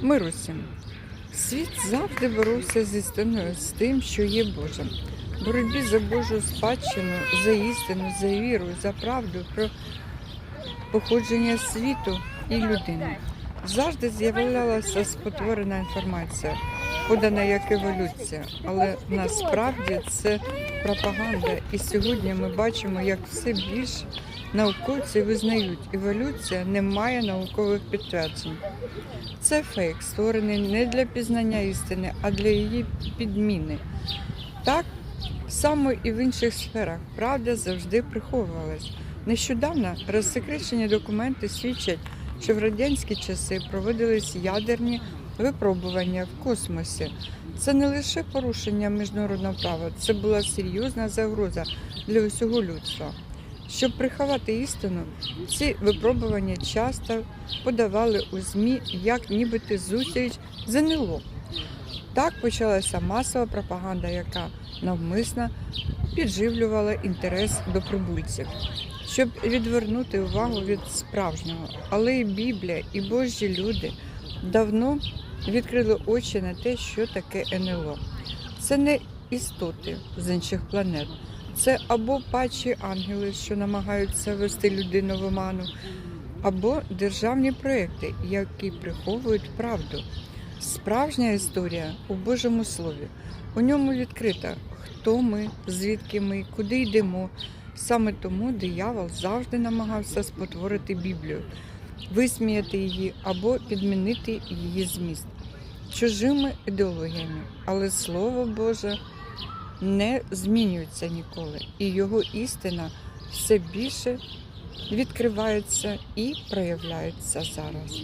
Мир усім. Світ завжди боровся з істиною, з тим, що є Божим. Боротьбі за Божу спадщину, за істину, за віру, за правду, про походження світу і людини. Завжди з'являлася спотворена інформація, подана як еволюція, але насправді це пропаганда. І сьогодні ми бачимо, як все більше науковці визнають, еволюція не має наукових підтверджень. Це фейк, створений не для пізнання істини, а для її підміни. Так само і в інших сферах правда завжди приховувалась. Нещодавно розсекречені документи свідчать, що в радянські часи проводились ядерні випробування в космосі. Це не лише порушення міжнародного права, це була серйозна загроза для усього людства. Щоб приховати істину, ці випробування часто подавали у ЗМІ як нібито зустріч з НЛО. Так почалася масова пропаганда, яка навмисно підживлювала інтерес до прибульців, щоб відвернути увагу від справжнього. Але і Біблія, і Божі люди давно відкрили очі на те, що таке НЛО. Це не істоти з інших планет. Це або пачі ангели, що намагаються вести людину в оману, або державні проекти, які приховують правду. Справжня історія у Божому Слові. У ньому відкрита, хто ми, звідки ми, куди йдемо. Саме тому диявол завжди намагався спотворити Біблію, висміяти її або підмінити її зміст чужими ідеологіями. Але Слово Боже не змінюється ніколи, і його істина все більше відкривається і проявляється зараз.